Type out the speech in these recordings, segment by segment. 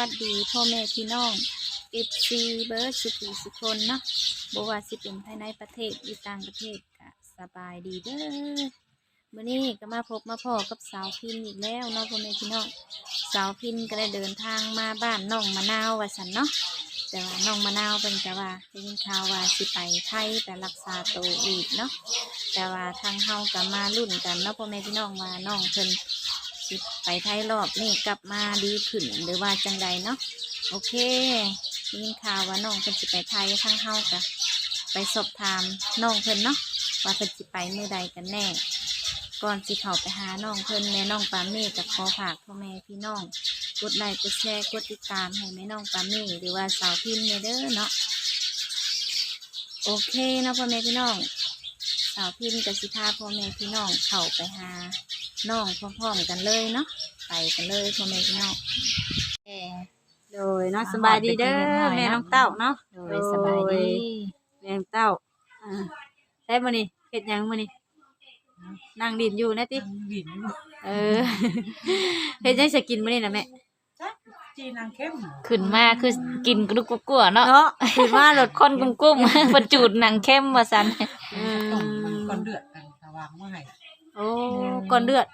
วัสดีพ่อแม่พี่น้องเอฟซีเบิร์ดสุขีสุคนเนาะบว่าสิเป็นภายในประเทศหรือต่างประเทศก็สบายดีเด้อมื้อนี้ก็มาพบมาพ่อกับสาวพินอีกแล้วเนาะพ่อแม่พี่น้องสาวพินก็ได้เดินทางมาบ้านน้องมะนาวว่าสันเนาะแต่ว่าน้องมะนาวเป็นก็ว่าได้ยินข่าวว่าสิไปไทยแต่รักษาตัวอีกเนาะแต่ว่าทางเฮาก็มาลุ้นกันเนาะพ่อแม่พี่น้องว่าน้องเพิ่น สิไปไทยรอบนี่กลับมาดีขึ้นหรือว่าจังใดเนาะโอเคยินข่าวว่าน้องเพิ่นสิไปไทยทางเฮากะไปสอบถามน้องเพิ่นเนาะว่าเพิ่นสิไปเมื่อใดกันแน่ ก่อนสิเข้าไปหาน้องเพิ่นแม่น้องปามี่กับขอฝากพ่อแม่พี่น้องกดไลค์กดแชร์กดติดตามให้แม่น้องปามี่หรือว่าสาวพิมพ์เนี่ยเด้อเนาะโอเคเนาะพ่อแม่พี่น้องสาวพิมพ์กับสิพาพ่อแม่พี่น้องเข้าไปหา น้องพร้อมๆกันเลยเนาะไปกันเลยพ่อแม่พี่น้องแอโดยเนาะสบายดีเด้อแม่น้องเต้าเนาะโดยสบายดีแม่น้องเต้าอ่าใช่มื้อนี้เฮ็ดหยังมื้อนี้นั่งดินอยู่นะติบินอยู่เออเฮ็ดหยังสิกินมื้อนี้น่ะแม่จ้ะจีนางเข้มขึ้นมาคือกินกรุกกลัวๆเนาะเนาะคิดว่ารถคนกุ้มๆเพิ่นจูดหนังเข้มว่าซั่นอืต้มมันมก่อนเดือดกันสว่างเมื่อไหร่โอ้ก่อนเดือด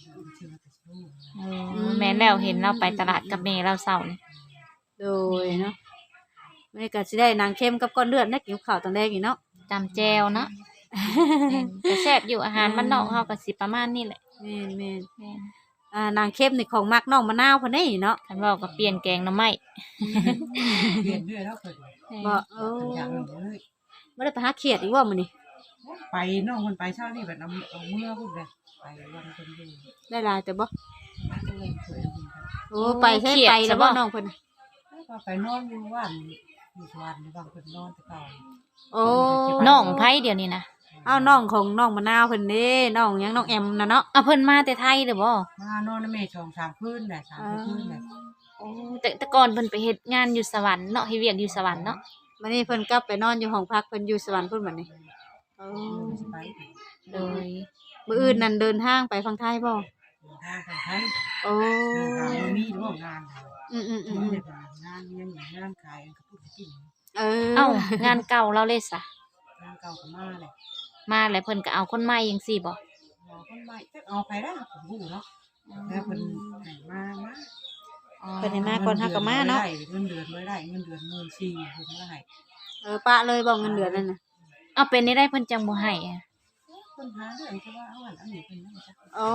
ชื่อว่าจะสู้เออแม่นแล้วเห็นเราไปตลาดกับแม่เราเศร้านี่โดยเนาะมื้อนี้ก็สิได้นางเข้มกับก้อนเลือดนะกินข้าวตอนแรกนี่เนาะ จำแจวเนาะแม่นก็แซ่บอยู่อาหารบ้านนอกเฮาก็สิประมาณนี้แหละแม่นแม่นแม่นอ่านางเข้มนี่ของมักน้องมะนาวเพิ่นนี่เนาะคันเว้าก็เปลี่ยนแกงหน่อไม้เปลี่ยนเรื่อยแล้วเกิดบ่โอ้อย่างหนึ่งเลยบ่ได้ไปหาเขียดอีกว่ามื้อนี้ ไปน้องคนไปเช้านี่แบบเอาเอาเมื่อพุ่นเลยไปวันคนดูได้หลายแต่บ่ก็เลยเผยคุณครับโอ้ไปใช่ไปแล้วบ่ น้องเพิ่นก็ไปนอนอยู่ว่านอยู่สวรรค์บางคนนอนแต่เก่าโอ้น้องไผเดี๋ยวนี้นะเอ้าน้องของน้องมะนาวเพิ่นเด้น้องหยังน้องแอมน่ะเนาะเอาเพิ่นมาแต่ไทยเด้อบ่มานอนในเมฆสองสามคืนแหละสามคืนแหละโอ้แต่แต่ก่อนเพิ่นไปเฮ็ดงานอยู่สวรรค์เนาะเฮ็ดเวียกอยู่สวรรค์เนาะวันนี้เพิ่นกลับไปนอนอยู่ห้องพักเพิ่นอยู่สวรรค์พุ่นบัดนี้ โอ้ไปโดยมื้ออื่นนั่นเดินทางไปฝั่งไทยบ่ทางไปไทยโอ้งานมีหรือว่างานอืมอืมอืมมีอืมแต่งานเลี้ยงงานขายกระปุกกินเออเอ้างานเก่าเราเลยซะงานเก่าก็มาเลยมาแล้วเพิ่นก็เอาคนใหม่จังซี่บ่รอคนใหม่จะเอาไปได้ผมรู้เนาะแล้วเพิ่นให้มามาอ๋อเพิ่นให้มาก่อนฮักก็มาเนาะเงินเดือนไม่ได้เงินเดือนหมื่นสี่เพิ่นก็ให้เออปะเลยบ่เงินเดือนนั่นน่ะ เอาเป็นได้ได้เพิ่นจังบ่ให้อะเพิ่นหาเรื่องที่ว่าเอาอันอันนี้เพิ่นนั่นจ้ะโอ้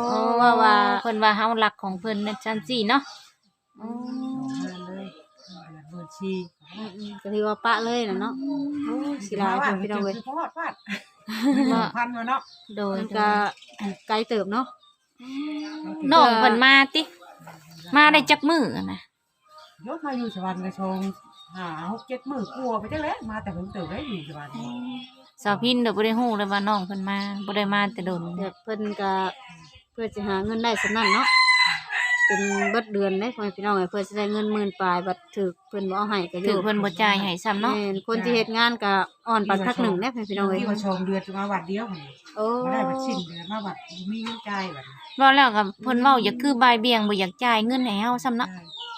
ว่าว่าเพิ่นว่าเฮารักของเพิ่นนั่นจังซี่เนาะอ๋อเอามาเลยเงินเดือนหมื่นสี่อืมอืมก็ถือว่าปะเลยน่ะเนาะ โอ้สิหลายเพิ่นพี่น้องเว้ยคือพอดพาดพันอยู่เนาะโดยมันก็ไกลเติบเนาะ น้องเพิ่นมาติมาได้จักมื้ออะนะยกมาอยู่สวรรค์กระชงหาหกเจ็ดมื้อกลัวไปจังแล้วมาแต่ผมตื่นได้อยู่สวรรค์ สาวพินเดี๋ยวบ่ได้ฮู้เลยว่าน้องเพิ่นมาบ่ได้มาแต่โดนแบบเพิ่นก็เพื่อสิหาเงินได้สำนั้นเนาะเป็นเบิดเดือนเด้พ่อแม่พี่น้องเอ้ยเพื่อสิได้เงินหมื่นปลายบัดถึกเพิ่นบ่เอาให้ก็อถืยู่อเพิ่นบ่จ่ายให้ซ้ำเนาะแม่นคนที่เฮ็ดงานก็อ่อนปันพักหนึ่งเด้พ่อแม่พี่น้องเอ้ยที่กระชงเดือนจะมาวัดเดียวผมโอ้มาได้บัดสิ้นเดือนมาวัดมีเงินจ่ายบัดเว้าแล้วก็เพิ่นเว้าอย่าคือบายเบี่ยงบ่อยากจ่ายเงินให้เฮาซ้ำเนาะ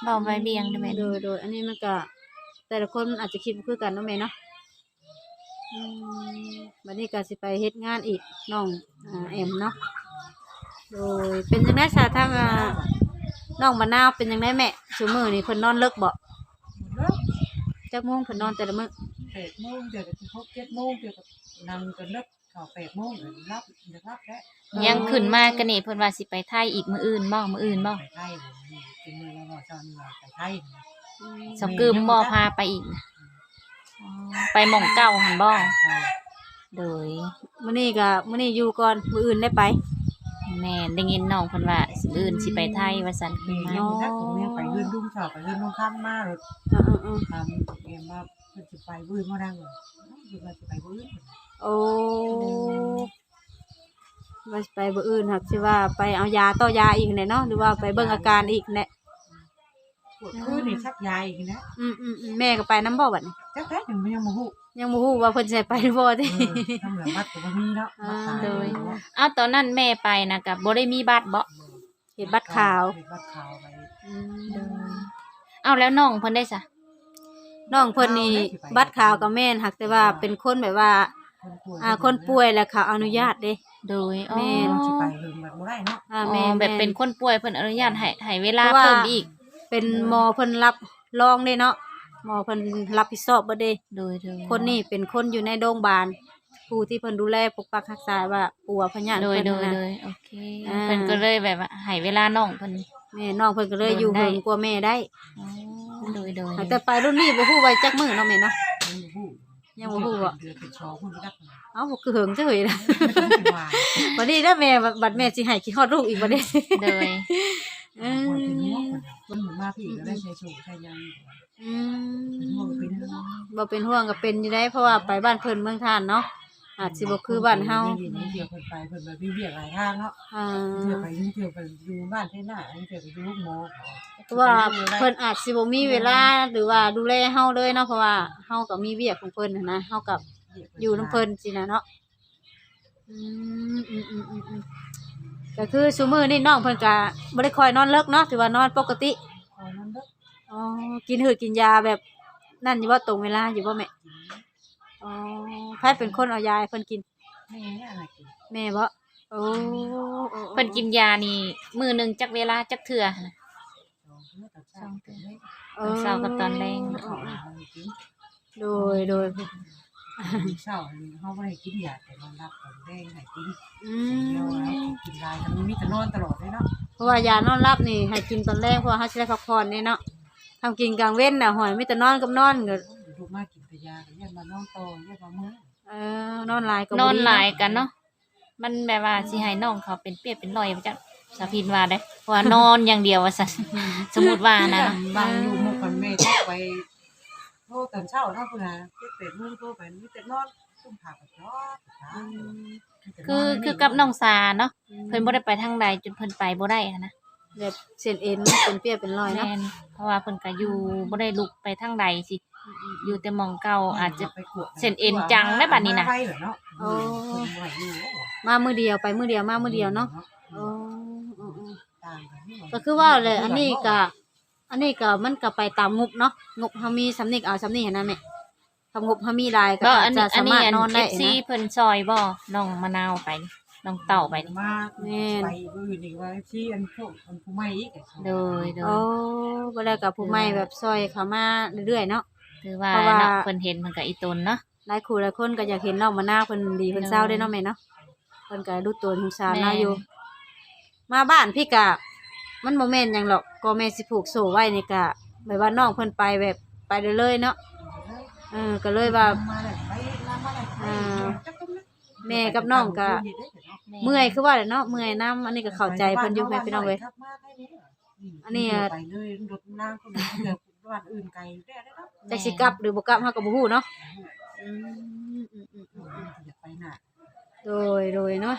เว้าบายเบี่ยงได้ไหมโดยโดยอันนี้มันก็แต่ละคนมันอาจจะคิดบ่คือกันเนาะแม่เนาะ อืมบัดนี้ก็สิไปเฮ็ดงานอีกน้องอ่าแอมเนาะโดยเป็นจังได๋ซะทางอ่าน้องมะนาวเป็นจังไดแม่ซุมื้อนี้เพิ่นนอนเลิกบ่จักโมงเพิ่นนอนแต่ละมื้อแปดโมงเดี๋ยวจะหกเจ็ดโมงเดี๋ยวก็นั่งกันเลิกเข้าแปดโมงเดี๋ยวรับเดี๋ยวรับแล้วยังขึ้นมากันนี่เพิ่นว่าสิไปไทยอีกมื้ออื่นบ่มื้ออื่นบ่ไปไทยเป็นมือแล้วก็ตอนนี้ว่าไปไทยสกึมบ่พาไปอีกนะ อ๋อไปหม่องเก่าหั่นบ่โดยมื้อนี้ก็มื้อนี้อยู่ก่อนมื้ออื่นได้ไปแม่ได้ยินน้องเพิ่นว่าสิมื้ออื่นสิไปไทยว่าซั่นมีขึ้นมาเนาะผมเนี่ยไปเลื่อนดุ้งสอบไปเลื่อนดุ้งข้ามมารถเออๆทำเอ็มว่าเพิ่นจะไปวื้อมาดังเลยเพิ่นว่าจะไปวื้อๆโอ้ว่าสิไปมื้ออื่นครับสิว่าไปเอายาต่อยาอีกแหละเนาะหรือว่าไปเบิ่งอาการอีกแหละ ปวดคืนนี่ชักยายอีกนะอืมอืมอืมแม่ก็ไปน้ำบ่บัดนี้จักแท้ถึงมันยังมาหูยังบ่ฮู้ว่าเพิ่นสิให้ไปหรือบ่ติทำเหลืองบัดก็บ่มีเนาะเอาตอนนั้นแม่ไปนะก็บ่ได้มีบัตรบ่เห็ดบัตรขาวเฮ็ดบัตรขาวไปอืมโดยเอาแล้วน้องเพิ่นได้ซะน้องเพิ่นนี่บัตรขาวก็แม่นหักแต่ว่าเป็นคนแบบว่าคนป่วยอ่าคนป่วยแล้วเขาอนุญาตเด้โดยอ๋อแม่นสิไปเฮิงแบบบ่ได้เนาะอ่าอ๋อแม่นแบบเป็นคนป่วยเพิ่นอนุญาตให้ให้เวลาเพราะว่าเพิ่มอีก เป็นหมอเพิ่นรับรองเด้เนาะหมอเพิ่นรับผิดชอบบ่เด้โดยโดยคนนี้เป็นคนอยู่ในโรงพยาบาลผู้ที่เพิ่นดูแลปกปักรักษาว่าปัวพญาโดยเพิ่นโดยน่ะโดยโอเคอ่า เพิ่นก็เลยแบบว่าให้เวลาน้องเพิ่น แม่น้องเพิ่นก็เลยโดนอยู่ได้ เฮิงกว่าแม่ได้อ๋อโดยโดยแต่ไปรุ่นนี้บ่ฮู้ไว้จักมื้อเนาะแม่เนาะยังบ่ฮู้ยังบ่ฮู้อะเดือนเป็นชอพุ่นไปดักเอ้าบ่คือเฮิงจังเลยนะเป็นว่าวันนี้ถ้าแม่บัดแม่สิให้คิดฮอดลูกอีกบัดนี้โดยอืป่วยเป็นห่วงม คนเหมือนมาพี่ก็ได้ใช้สูใช้ยังอืเป็นห่วงมเป็นห่วงบ่เป็นห่วงก็เป็นอยู่ได้เพราะว่าไปบ้านเพิ่นเมืองทานเนาะอาจสิบ่คือบ้านเฮาเดี๋ยวเพิ่นไปเพิ่นมาพี่เรียกหลายทางเนาะอ่าเที่ยวไปเที่ยวไปดูบ้านเท่หน้าเที่ยวไปดูลูกหมอเพราะว่าเพิ่นอาจสิบ่มีเวลาหรือว่าดูแลเฮาเลยเนาะเพราะว่าเฮาก็มีเวียกของเพิ่นน่ะนะเฮากับอยู่นํเพิ่นสินะเนาะอืมอืมอืมอืมอืม ก็คือซุมื้อนี่น้องเพิ่นก็บ่ได้คอยนอนเลิกเนาะถือว่านอนปกติคอยนั่นเด้ออ๋อกินหืดกินยาแบบนั่นอยู่ว่าตรงเวลาอยู่บ่แม่อ๋อแพทย์เป็นคนเอายาให้เพิ่นกินแม่อะไรกินแม่บ่โอ้โอ้เพิ่นกินยานี่มื้อหนึงจักเวลาจักเทื่อนะสองเทื่อต่อเช้าเออเช้ากับตอนแลงโดยโดยเช้าเฮาบ่ได้กินยาแต่นอนรับตอนแดงให้กินอืเดียวแล้วมกิ นลายแต่มันมีแต่นอนตลอดเลยเนาะเพราะว่ายานอนหลับนี่ให้กินตอนแรกเพราะว่าเฮาสิได้พักผ่อนนี่เนาะทำกินกลางเว้นน่ะหอยมีแต่นอนกับนอนก็ลูกมากินแต่ยาก็ยันมานอนต่อยันมาเมื่อเออนอนหลายก็บ่นอนดีหลายกันเนาะมันแบบว่าสิให้น้องเขาเป็นเปียกเป็นรอยไปจักสาพินว่าได้เพราะว่านอนอย่างเดียวว่าซั่นสมมุติว่านะ บางอยู่มุกกันแม่โทรไปโทรตอนเช้าเนาะพุ่นน่ะเจ็ดแปดโมงโทรไปมีแต่นอนซุ่มผักกับจอด คือคือกับน้องสาเนาะเพิ่นบ่ได้ไปทางใดจนเพิ่นไปบ่ได้หั้นนะแบบเส้นเอ็นเป็นเปียเป็นรอยเนาะแม่นเพราะว่าเพิ่นก็อยู่บ่ได้ลุกไปทางใดสิอยู่แต่หมองเก่าอาจจะไปกวดเส้นเอ็นจังได้บัดนี้น่ะไปเหรอเนาะโอ้ไหวอยู่มามื้อเดียวไปมื้อเดียวมามื้อเดียวเนาะโอ้อือๆต่างกันนี่หว่าก็คือว่าเลยอันนี้ก็อันนี้ก็มันก็ไปตามงบเนาะงบเฮามีสำนึกเอาสำนึกเห็นนะแม่ ทำงบเฮามีหลายก็บ่อาอัจนจะนี้อัสานนี้มารถอันนอนได้ FC นะ เพิ่นซอยบ่น้องมะนาวไปนี่น้องเต่าไปนี่มาไปอื่นอีกว่าที่อันพวกอันผู้ใหม่อีกโดยโดโอ้ยบ่ได้กับผู้ใหม่แบบซอยเข้ามาเรื่อยๆเนาะ คือว่าเพราะว่าเนาะเพิ่นเห็นเพิ่นก็อีตนเนาะ หลายคู่หลายคนก็อยากเห็นน้องมะนาวเพิ่นดีเพิ่นเศร้าได้เนาะแม่เนาะเพิ่นก็รู้ตัวสงสารเราอยู่ มาบ้านพี่กะ มันบ่แม่นหยังหรอกก็แม่สิผูกโซ่ไว้นี่กะแบบว่าน้องเพิ่นไปแบบไปเลยๆเนาะ เออก็เลยว่ามาเลยไปมาเลยแม่กับน้องก็เมื่อยคือว่าแหละเนาะเมื่อยน้ำอันนี้ก็เข้าใจเพิ่นอยู่แม่พี่น้องเว้ยอันนี้อะไปเลยรถนางคนนี้เดือบ้านอื่นไกลได้ได้เนาะจักสิกลับหรือบ่กลับเฮาก็บ่ฮู้เนาะอืมอืมอืมอืมอยากไปหน้าโดยโดยเนาะ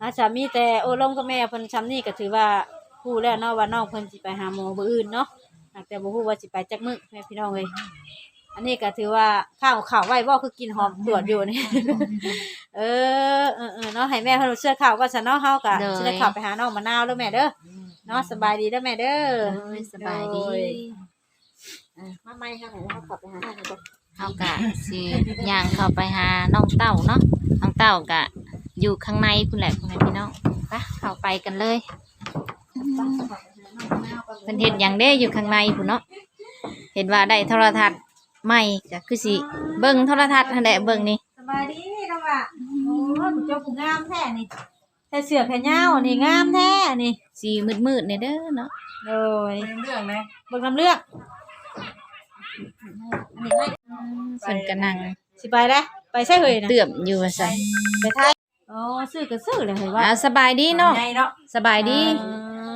อาจจะมีแต่โอ้ลมกับแม่เพิ่นซ้ำนี่ก็ถือว่าฮู้แล้วเนาะว่าน้องเพิ่นสิไปหาหมอมื้ออื่นเนาะหากแต่บ่ฮู้ว่าสิไปจักมื้อแม่พี่น้องเอ้ย อันนี้ก็ถือว่าข้าวข้าวไว้บ่คือกินหอมตรวจอยู่นี่ เออเออเออเนาะให้แม่เพิ่นเสื้อข้าวว่าซั่นเนาะเฮาก็สิได้เข้าไปหาน้องมะนาวเด้อแม่เด้อเนาะสบายดีเด้อแม่เด้อโดยสบายดีโดยอะมาใหม่ค่ะให้เราเข้าไปหาน้องก่อนเฮากะสิย่างเข้าไปหาน้องเต่าเนาะน้องเต่ากะ อยู่ข้างในพุ่นแหละพุ่นแหละพี่น้องไปเข้าไปกันเลยเพิ่นเฮ็ดหยังเด้อยู่ข้างในพุ่นเนาะเห็นว่าได้โทรทัศน์ ใหม่ก็คือสิเบิ่งโทรทัศน์หั่นแหละเบิ่งนี่สบายดีน้องอะโอ้ยผู้เจ้าผู้งามแท้นี่แต่เสือแขนยาวนี่งามแท้นี่สีมืดๆเนี่ยเด้อเนาะโดยเรื่องนะเบิ่งน้ำเลือกอันนี้ไม่เพิ่นก็นั่งสิไปแล้วไปใช่เหยนะเตื่อมอยู่ว่าซั่นไปท้ายโอ้ซื้อก็ซื้อเลยเห็นว่าอ่าสบายดีเนาะไงเนาะสบายดี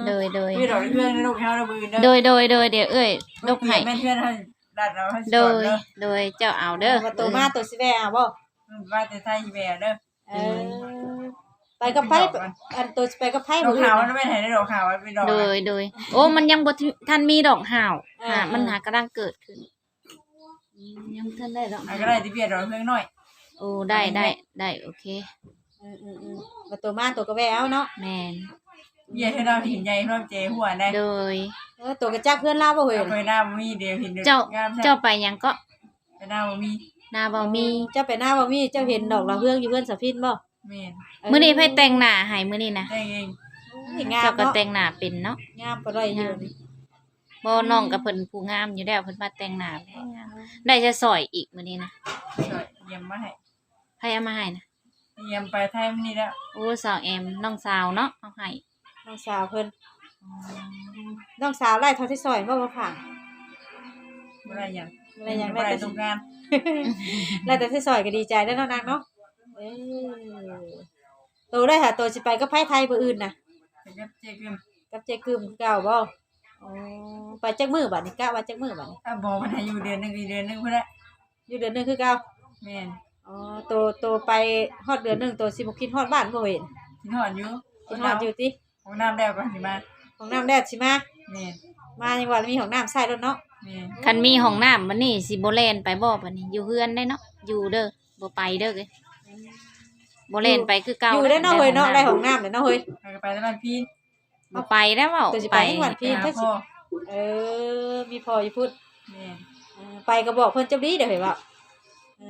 เอโดอยโดย พี่ดอกเพื่อนลูกเฮาเราบืนโดยโดยโดยเดี๋ยวเอ้ยลกให้แม่เพื่อนให้ ดัดเราให้โดย โดยเจ้าเอาเด้อว่าตัวมาตัวสิแวเอาบ่ว่าแต่ไทยแม่เด้อเออไปกับไผอันตัวสิไปกับไผดบ่อกอื่น ขาวมันนะไม่เห็นได้ดอกขาวมันเป็นดอกโดยโดย โอ้ มันยังบ่ทันมีดอกห่าวอ่าอ่าอ่ามั มันหากำลังเกิดขึ้นยังทันได้ดอกอันก็ได้ที่เบียดดอกเพื่อนหน่อยโอ้ได้ได้ได้โอเคเออๆๆว่าตัวมาตัวก็แวเอาเนาะ แม่นอ เยี่ยให้เราเห็นใหญ่เราเจหัวได้โดย เออตัวกระจักเพื่อนลาวบ่เฮ้ยเอาไปหน้าบ่มีเดียวเห็นเจ้างามใช่เจ้าไปหยังก็ไปหน้าบ่มีนาบ่มีเจ้าไปหน้าบ่มีเจ้าเห็นดอกละเฮืองอยู่เพื่อนสะพินบ่แม่นมื้อนี้ไผแต่งหน้าให้มื้อนี้นะได้เองเห็นงามเจ้าก็เนาะแต่งหน้าเป็นเนาะงามปะไรอยู่นี่บ่น้องกับเพิ่นผู้งามอยู่แล้วเพิ่นมาแต่งหน้าให้งามได้จะสอยอีกมื้อนี้นะสวยเยี่ยมมาให้ไผเอามาให้นะเยี่ยมไปไทยมื้อนี้แล้วโอ้สาวแอมน้องสาวเนาะเอาให้ น้องสาวเพิ่นน้องสาวไล่เท่าที่ซอยบ่บ่ผ่านบ่ได้หยังอะไรอย่างบ่ได้ได้แต่ตรงงานไล่แต่ที่ซอยก็ดีใจแล้วเนาะนางเนาะเออโตได้ค่ะโตสิไปก็ไผไทยบ่อื่นน่ะไปกับเจ๊กึมกับเจ๊กึมคือเก่าบ่อ๋อไปจักมื้อบัดนี้กะว่าจักมื้อบัดนี้ถ้าบอกมันให้อยู่เดือนหนึงอีกเดือนหนึงพุ่นละอยู่เดือนหนึงคือเก่าแม่นอ๋อโตโตไปฮอดเดือนหนึงโตสิบ่คิดฮอดบ้านบ่เห็นกินหอดอยู่คิดฮอดอยู่ติ ของน้ำแล้วก็สิมาของน้ำแดดสิมาแม่นมาจังหวัดมีของน้ำใส่รถเนาะแม่นคันมีห้องน้ำบัดนี้สิบ่แล่นไปบ่บัดนี้ อยู่เฮือนได้เนาะอยู่เด้อบ่ไปเด้อเอ้ยบ่แล่นไปคือเก่าอยู่ได้เนาะเฮ้ยเนาะได้ของน้ำเลยเนาะเฮ้ยไปก็ไปแล้วบ้านพี่บ่ไปแล้วเว้าตัวสิไปไปจังหวัดพี่หาพ่อเออ มีพออยู่พูดแม่นเออไปก็บอกเพิ่นเจ้าดีเดี๋ยวเห็นว่าเอ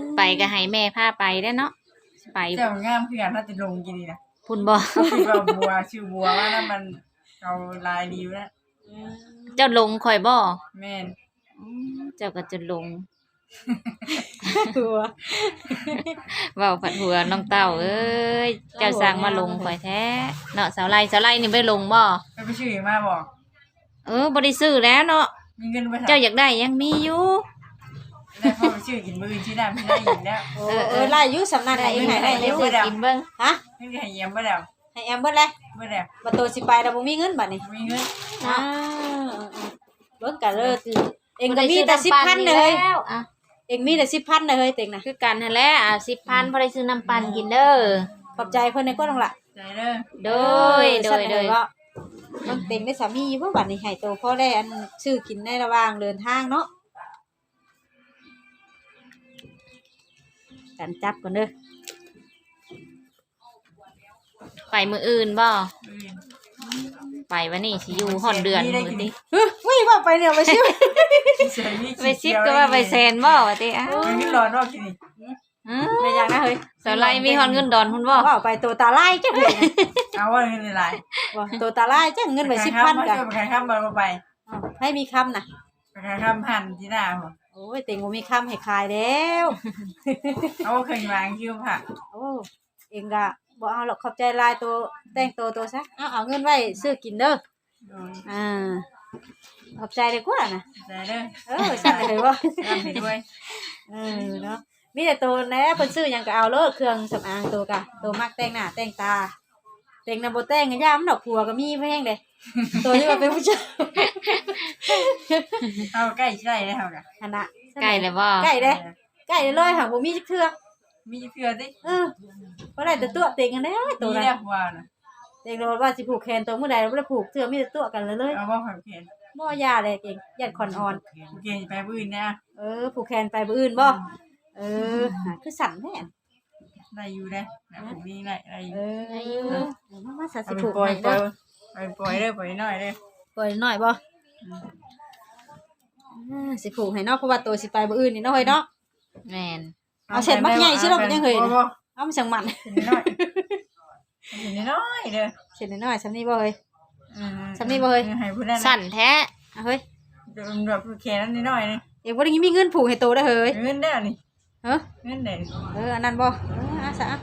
อ ไปก็ให้แม่พาไปได้อเนาะ ไปเจ้างามคือกันถ้าจะลงกินนี่นะพุ่นบ่คิดว่าบัวชื่อบัวว่านั่นมันเอาลายดีอยู่แล้วเจ้าลงข่อยบ่แม่นอืมเจ้าก็จะลงตัวเว้าผัดหัวน้องเต้าเอ้ยเจ้าสั่งมาลงข่อยแท้เนาะสาวไล่สาวไล่นี่ไม่ลงบ่ไปไปชื่อมาบอกเออบ่ได้ซื้อแล้วเนาะมีเงินไปเจ้าอยากได้ยังมีอยู่ได้พ่อไป ชื่อกินมือชื่อดำชื่อได้ยินแล้วโอ้เออไล่อยุสำนักไหนยังไงได้ได้อยุซื้อกินเบิ่งฮะนี่ก็ให้เยี่ยมไปแล้วให้แอมเบิดเลยเมื่อแล้วบัดโตสิไปเราบ่มีเงินบัดนี้มีเงินอ้าวเบิ่งกันเลยเองก็มีแต่10,000เลย แล้วอะเองมีแต่10,000เลยเฮ้ยเต็งน่ะคือกันนั่นแหละอะ10,000บ่ได้ซื้อน้ำปั่นกินเด้อขอบใจเพิ่นในก็ต้องละใจเด้อโดยโดยโดยก็ต้องเต็งได้สามีบ่บัดนี้ให้โตพ่อได้อันซื้อกินในระหว่างเดินทางเนาะ กันจับก่อนเด้อไปมื้ออื่นบ่อืมไปวันนี้สิอยู่ฮอดเดือนมื้อติเฮ้ยวิ่งว่าไปเนี่ยไปชิวเสียมีไปซิปก็ว่าไปแซนบ่ว่าติอ้าวมันนี่ร้อนว่ากินนี่อืมไม่อย่างนะเฮ้ยสาวไล่มีฮอดเงินดอนพุ่นบ่ว่าไปตัวตาไล่จ้ะเฮ้ยเอาว่าเงินหลายว่าตัวตาไล่จ้ะเงินไปสิบพันกักันไปขายข้ามมาไปให้มีคำนะไปขายข้ามพันที่หน้าผม โอ้ยเต็งบ่มีคำให้ขายแล้วเอาเคยมาคิวผักโอ้เองก็บ่เอาหรอกขอบใจลายตัวแต่งตัวตัวซะเอาเอาเงินไว้ซื้อกินเด้อโดยอ่าขอบใจดีกว่านะใจเด้อเออสั่นเลยว่าทำไปด้วยเออเนาะมีแต่ตัวแหล้วเพิ่นซื้อหยังก็เอาเลยเครื่องสำอางตัวกะตัวมักแต่งหน้าแต่งตา แต่งหน้าบ่แต่งก็ย่ามันดอกผัวก็มีแพงเด้ตัวที่ว่าเป็นผู้ชายเอาใกล้ใช่แล้วค่ะขนาดใกล้แล้วบ่ใกล้เด้ใกล้เลยหาบ่มีจักเทื่อมีเพื่อดิเออบ่ได้แต่ตัวเต็งกันแน่ตัวมีนั้นแล้วว่านะเต็งโดนว่าสิผูกแขนตัวมื้อใดบ่ได้ผูกเทื่อมีแต่ตัวกันเลยเลยเอาว่าผักเขียนบ่ยาเลยเก่งยัดขอนอ่อนเขียนไปบื้นนะเออผูกแขนไปบ่อื่นบ่เออหาคือสั่นแท้ ได้อยู่ได้นะผมมีได้ได้อเอยู่อมามาสาเอาสิไปผูกปล่อยให้ปล่เด้อยอไปปล่อยเด้อปล่อยน้อยเด้อปล่อยหน่อยบ่อ่าสิผูกให้เนาะเพราะว่าตัวสิไปบ่อื่นนี่เนาะเฮ้ยเนาะ แม่นเอาเสร็จมักใหญ่สิลูกยังเฮ้ย บ่บ่เอามาสั่งมันเห็นน้อยเห็นน้อยเด้อเสร็จน้อยๆซำนี้บ่เฮ้ย อืมสำนีบ่เฮ้ย ให้ผู้นั้นสั่นแท้อะเฮ้ยเดี๋ยวแบบแขนนั้นน้อยนี่เดี๋ยวบ่ได้มีเงินผูกให้โตได้อเฮ้ย เงินได้นี่ เฮ้อเงินได้เอออันนั้นบ่เอออาซะอะ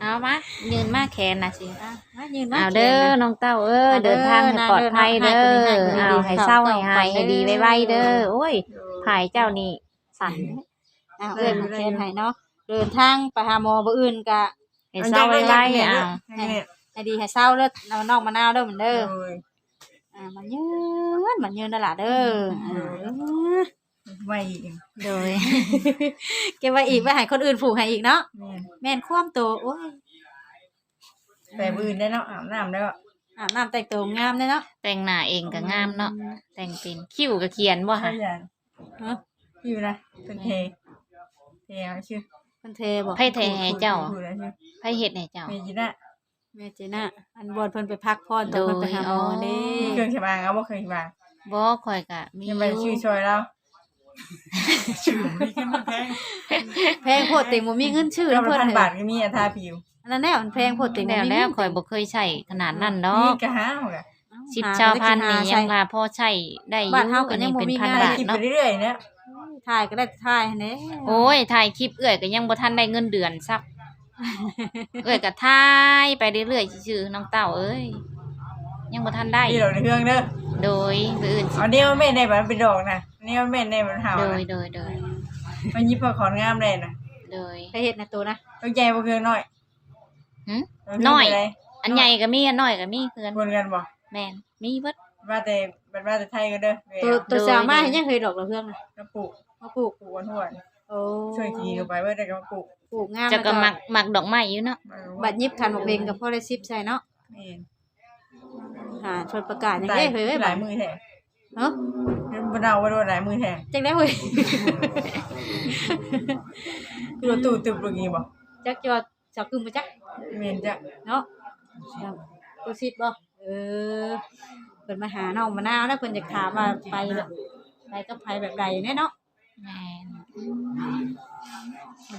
เอามายืนมาแขนน่ะสิอะมายืนมาเอาเด้อน้องเต้าเอ้ยเอาเด้เดิอนทางให้ปลอดภัยเด้เดินอทางให้ดีๆเอาให้เศร้าให้หายให้ดีเด้อไวๆเด้อโอ้ยหายเจ้านี่สั่นอะเอ้ยผูกแขนให้เนาะเดินทางไปหาหมอบ่อื่นก็ให้เศร้าไวๆเอาให้เนี่ยให้ดีให้เศร้าเด้อเอาน้องมะนาวเด้อเหมือนเอเด้อออ่ามันยืนมันยืนนั่นล่ะเด้ออ่า ไม่อีกโดย เก็บไว้อีกไว้ให้คนอื่นผูกให้อีกเนาะแม่นแม่นคว่ำตัวโอ้ยแต่บื้นได้เนาะอาบน้ำแล้วอาบน้ำแต่งตัวงามเลยเนาะแต่งหน้าเองก็งามเนาะแต่งเป็นคิ้วก็เขียนบ่ใช่ฮะยันฮะอยู่นะเป็นเทเทเอาชื่อเพิ่นเทบ่ไผแท้ให้เจ้าพูดแล้วใช่ไหมไผเฮ็ดให้เจ้าแม่จีน่าแม่เจน่าอันบอนเพิ่นไปพักพรตอนเพิ่นไปหาหมอโดยเด้มีเครื่องชำระเอาบ่เคยชำระบ่ข่อยก็มียังอไปชื่อยู่ช่วยเรา ชื่อมีขึ้นมาแพงแพงโพดเต็งบ่มีเงินชื่อเรานำเพิ่นพันให้บาทก็มีอัตราผิวอันนั้นแน่มันแพงโพดเต็งบ่แล้วมีแล้วเงินข่อยบ่เคยใช้ขนาดนั้นดอมีกกระหาหมดอะสิบหชาวพันได้นี่กิยังหาว่าพอใช้ได้อยู่บ้านเฮาก็อันยันี้งบ่เป็นมีพันงาน บาทคิดไปเนาะเรื่อยๆเนี่ยถ่ายก็ได้ถ่ายแน่โอ้ยถ่ายคลิปเอื้อยก็ยังบ่ทันได้เงินเดือนซับเอื้อยก็ถ่ายไปเรื่อยๆซื่อๆน้องเต้าเอ้ยยังบ่ทันได้ นี่เราในเครื่องเด้อโดยมื้ออื่นสิเอาเนี่ยมันแม่นได้มันเป็นดอกนะเนี่ยมันแม่นได้มันหาวโดยนะโดยโดยมันยิบพอขอนงามเลยนะโดยไปเฮ็ดในตัวนะต้องใจบ่คือน้อยหึเาเครื่งน้อยไปเลยอันใหญ่ก็มีอันน้อยก็มีเพื่อนคนกันบ่แม่นมีเบิด ว่าแต่บัดว่าแต่ไทยก็เด้อเว้ยตัวตัวโดย สาวมาให้ยังเคยดอกละเพื่องนะแล้วปลูกมาปลูกปลูกวันทั่วโอ้ช่วยทีลงไปเว้ยได้ก็มาปลูกปลูกงามจะก็แล้วมักมักดอกไม้อยู่เนาะบัดยิบทันบักเบงกับพ่อได้ซิปใส่เนาะแม่นหาชนประกาศอย่างตายเด้เฮ้ยเว้ยหบัลาดยมือแท้เนาะบ่ เดาว่าโดนหลายมือแท้จังได้เว้ยคือว่าตู้ตึบลงงี้บ่จักจอดจักกึมมาจักแม่นจ้ะเนาะตัวซิปบ่เออเพิ่นมาหาน้องมะนาวแล้วเพิ่นอยากถามว่าไปแบบไปกับไผแบบใดแน่เนาะแม่น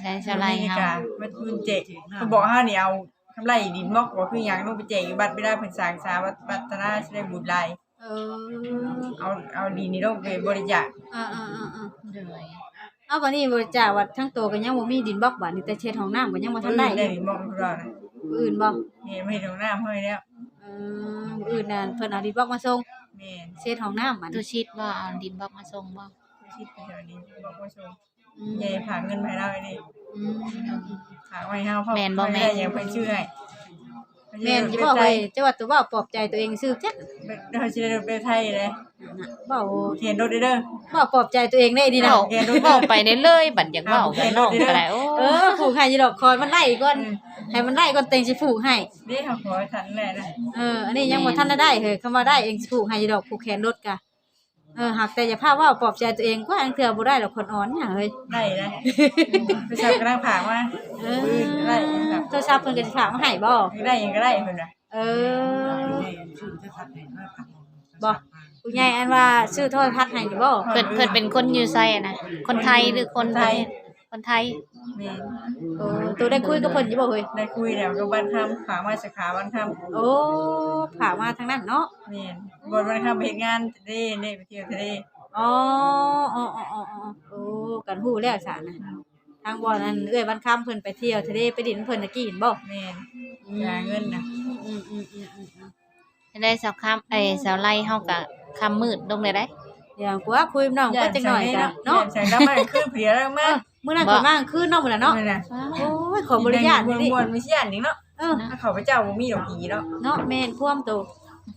ได้สไลด์มีเฮากามันมันเจ๊กเขาบอกเฮานี่เอากำไรดินมอกบ่คือหยังลงไปแจกอยู่บัดไม่ได้เพิ่นสร้างสาวัดวัฒนาสิได้บุญหลาย เออเอาเอาดินนี่ลงไปบริจาคอ่าๆๆโดยๆเอาบัดนี้บริจาควัดทั้งโตก็ยังบ่มีดินบล็อกบัดนี้แต่เช็ดห้องน้ำก็ยังบ่ทันได้ได้ดินมอกทุกเรานะมื้ออื่นบ่นี่ไม่ให้ตรงหน้าเฮาให้แล้วเออมื้ออื่นน่ะเพิ่นเอาดินบล็อกมาส่งแม่นเช็ดห้องน้ำบัดตู้นี้ชิดบ่เอาดินบล็อกมาส่งบ่ชิดไปแถวนี้บอกว่าชมอืมยายฝากเงินมาให้เราไอ้นี่อืมฝากไว้ให้เฮาเพราะแม่นบ่แม่นได้ยังเพิ่นชื่อให้ แม่นสิบอกเว้ยจังว่าตัวเว้าปลอบใจตัวเองซื่อจักเดี๋ยวสิได้ไปไทยเลยเว้าเขียนรถเด้อ เว้าปลอบใจตัวเองได้ดีนะเว้าเว้าไปได้เลยบัดอยากเว้ากันน้องก็ได้โอ้เออผูกให้อยู่ดอกคอยมันไล่ก่อนให้มันไล่ก่อนเต็งสิผูกให้นี่เขาขอให้ทันแหละนะเอออันนี้ยังบ่ทันได้ได้เฮ้ยคำว่าได้เองสิผูกให้อยู่ดอกผูกแขนรถกะ เออหากแต่อย่าพาเว้าปลอบใจตัวเองกว่าอันเทื่อบ่ได้ดอกคนอ่อนเนี่ยเฮ้ยได้นะไปสับกำลังผากมาเอปืนได้ยังแบบโทรศัพท์เพิ่นก็สิฝากมาให้บ่ได้ยังก็ได้เพิ่นน่ะเออบ่ผู้ใหญ่อันว่าซื้อโทรทัศน์ให้นี่บ่เพิ่นเพิ่นเป็นคนอยู่ไสอะนะคนไทยหรือคนไทยคนไทยแม่นเออตัวได้คุยกับเพิ่นอยู่บ่เฮ้ยได้คุยแล้วก็บ้านคำฝากมาสาขาบ้านคำโอ้ฝากมาทางนั้นเนาะแม่นบนบ้านคำไปเฮ็ดงานทะเลนี่ไปเที่ยวทะเลอ๋ออ๋ออ๋ออ๋ออ๋อโอ้กันฮู้แล้วซะนะทางบ่อนั้นเอ้อยวันค่ำเพิ่นไปเที่ยวทะเลไปดินเพิ่นตะกี้เห็นบ่แม่นจ่ายเงินน่ะอืมอืมอืมอืมอืมได้สักคำเอ้ยสาวไล่เฮาก็คำมืดลงเลยได้เดี๋ยวกูว่าคุยกับน้องก็จังหน่อยจ้ะเนาะ เนาะใส่น้ำมันขึ้นเพียแล้วเอมา อมื้อนั้นข่อยมาคืนเนาะมื้อนั้นเนาะ นั่นน่ะโอ้ยขอบริญาตมนี่ดิวนๆมีเสียนนี่เนาะเออถ้าเขาพระเจ้าบ่มีดอกผีเนาะเนาะแม่นพ่วมโต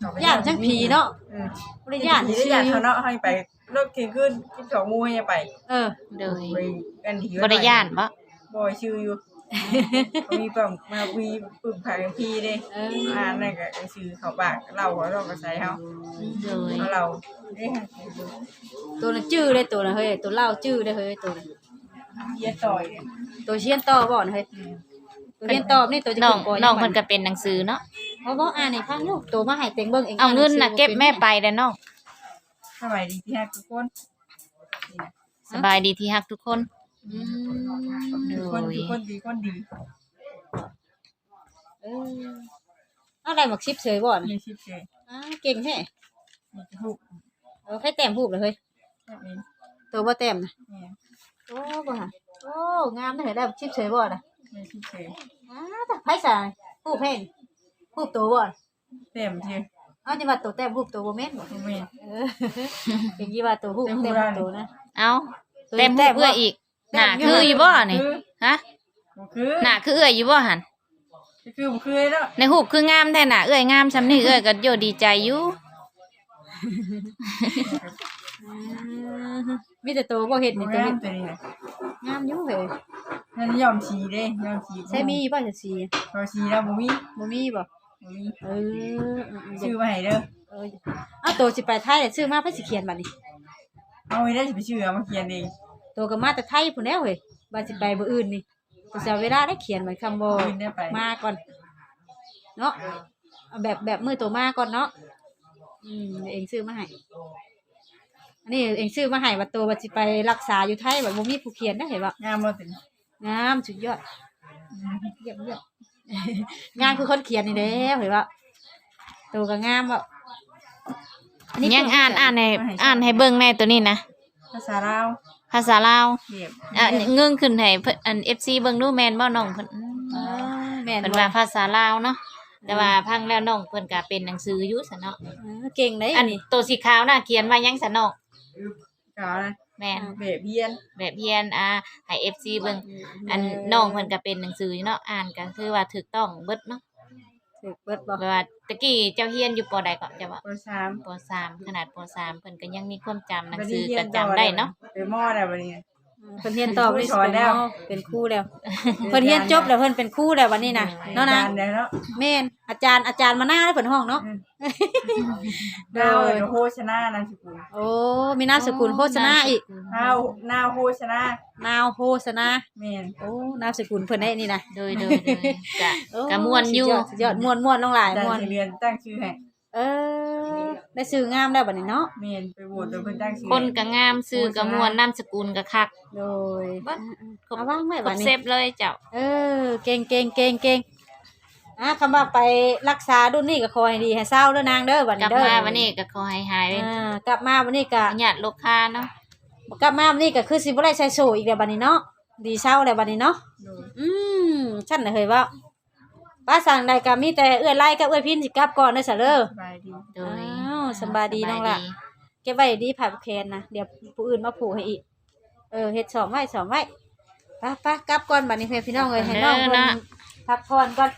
เขาพระย่านจังผีเนาะอืมบริญาตผีซื่ได้อญาติอยู่เขาเนาะให้ไปรถเที่ยงคืน12โมงให้ไปเออ โดยไปกันผีบ่ได้ย่านบ่บ่ชื่ออยู่เขามีปั๊มมาวีปึ้มผายพี่เด้เอออ่านนั่นก็ชื่อเขาปากเล่าเขาเราก็ใส่เฮาโดยเอาเราเด้ ตัวนั้นจื้อเลยตัวนั้นเฮ้ยตัวเล่าจื้อเลยเฮ้ยตัวนั้น เฮียต่อยเนี่ยตัวเชียนต่อบ่อนเฮ้ยตัวเชียนต่อนี่ตัวจะน้องขึ้ก่น้องยัเพิ่นก็เป็นหนังสือเนาะเพราะว่าอ่านให้ฟังลูกตัวมาให้เต็งเบิ่งเองเอาเงินน่ะเก็บแม่ไปเด้อน้องสบายดีพี่ฮักทุกคนสบายดีที่ฮักทุกคนอืมโดทุกคนยทุกคนดีคนดีเออเอาได้หมักชิปเฉยบ่อนมีชิปเชยอ้าเก่งแท้มีทุกเออให้แต้มรูปเลยเฮ้ยแบบนี้ตัวบ่แต้มนะเนี่ย โอ้บ่ฮะโอ้งามได้อได้หมักชิปเฉยบ่อนน่ะมีชิปเชยอ้าแต่ไผสายรูปเพ่นรูปตัวบ่อนเต็มชื่อเอาจิว่าตัวแต้มรูปตัวบ่แม่นบ่ทุกเมนเออเป็นยี่ว่าตัวรูปเต็มรูแต้ปมได้ตัวนะเอาตัวเต็มแต้เอื้ออีกหน้าคืออยู่บ่นี่ฮะบ่คือหน้าคือเอื้ออยู่บ่หั่นคือบ่คือแล้วในรูปคืองามแท้น่ะเอื้อยงามซำนี้เอื้อยก็โยดีใจอยู่อื มมีแต่ตัวบ่เห็นบ่นี่ตัวงามนี้ตัวนี้น่ะงามอยู่เฮ้ยนั่นยอมสีเด้ยอมสีใช่มีบ่จะสีพอสีแล้วบ่มีบ่มีบ่บ่มีเอออืมๆชื่อมาให้เด้อเออเอาตัวสิไปไทยซื้อมาเพิ่นสิเขียนบัดนี้เอาไว้ได้สิไปชื่อเอามาเขียนเองตัวก็มาแต่ไทยพุ่นแล้วเฮ้ยว่าสิไปบ่อื่นนี่ก็จะเอาเวลาได้เขียนไว้คำบ่คืนได้ไปมาก่อนเนาะเอาแบบแบบมือตัวมาก่อนเนาะอืมเดี๋ยวเองซื้อมาให้ อันนี้เองซื้อมาให้ว่าตัวว่าสิไปรักษาอยู่ไทยแบบบ่มีผู้เขียนได้เห็นบ่งามบ่ถึงงามสุดยอดเยี่ยมเยี่ยมงามคือคนเขียนนี่แหล้วเห็นบ่ตัวก็งามบ่อันนี้ยังอ่านอ่านให้อ่านให้เบิ่งแน่ตัวนี้นะภาษาลาวภาษาลาวเก็บอะเงื่งขึ้นให้เพิ่นอัน FC เบิ่งดูแม่นบ่น้องเพิ่นเออแม่นเพิ่นบ่ว่าภาษาลาวเนาะแต่ว่าพังแล้วน้องเพิ่นก็เป็นหนังสืออยู่ซะเนาะเออเก่งเลยอัอันนนี้ตัวสีขาวน่ะเขียนว่าหยังซะน้อง กาวนะแม่นแบบเฮียนแบบเพียนอ่าให้ FC เบิ่งอันน้องเพิ่นก็เป็นหนังสืออยู่เนาะอ่านก็คือว่าถูกต้องเบิดเนาะถูกเบิดบ่แบบว่าตะกี้เจ้าเฮียนอยู่ปอใดก็จะว่าปสามปสามขนาดปสามเพิ่นก็ยังมีความจำหนังสือก็จำได้เนาะไปมอได้บ่นี่ เพิ่นเรียนต่อบ่ได้สอนแล้ว เป็นครูแล้วเพิ่นเรียนจบแล้วเพิ่นเป็นครูแล้ววันนี้นะเนาะนะจได้เนาะแม่นอาจารย์อาจารย์มาหน้าได้เพิ่นห้องเนาะดาวเดี๋ยวโฆษณานามสกุลโอ้มีนามสกุลโฆษณาอีกนาวนาวโฆษณานาวโฆษณาแม่นโอ้นามสกุลเพิ่นได้นี่นะโดยโดยโดยก็โอ้ก็ม่วนอยู่สุดดสุดยอดม่วนม่วนน้องหลายอาจารม่วนย์สิเรียนตั้งชื่อให้เออ ได้ซื้องามแล้วบัดนี้เนาะแม่นไปโหวตตัวเพิ่นตั้งชื่อคนก็งามชื่อก็ม่วนนามสกุลก็คักโดยเบิดเอาว่างไว้ครบับดนี้ เซฟเลยเจ้า เออ เก่งเก่งเก่งเก่งอะคำว่าไปรักษาดุนนี่ก็ขอให้ดีให้เศร้าเด้อนางเด้อบัดกลันี้บเด้อมาวันนี้ก็ขอให้หายอ่ากลับมาวันนี้ก็ญาติลูกค้าเนาะกลับมาวันนี้ก็คือสิบ่ได้ใช้โซอีกแล้วบัดนี้เนาะดีเศร้าแล้วบัดนี้เนาะโดยอืมฉันน่ะเฮ้ยว่าป้าสั่งใดก็มีแต่เอื้อยไล่กับเอื้อยพินสิกลับก่อนเด้อซะเด้อ สบายดี โดยอ้าวสบายดีน้องล่ะสบายดีเก็บไว้ดีผ่าแคนนะเดี๋ยวผู้อื่นมาผูกให้อีก เออเฮ็ดสอมไว้สอมไว้ไป้าป้ากลับก่อนบัดนี้เพื่อนพี่น้องเอ้ยให้น้องเพิ่นพักผ่อนก่อน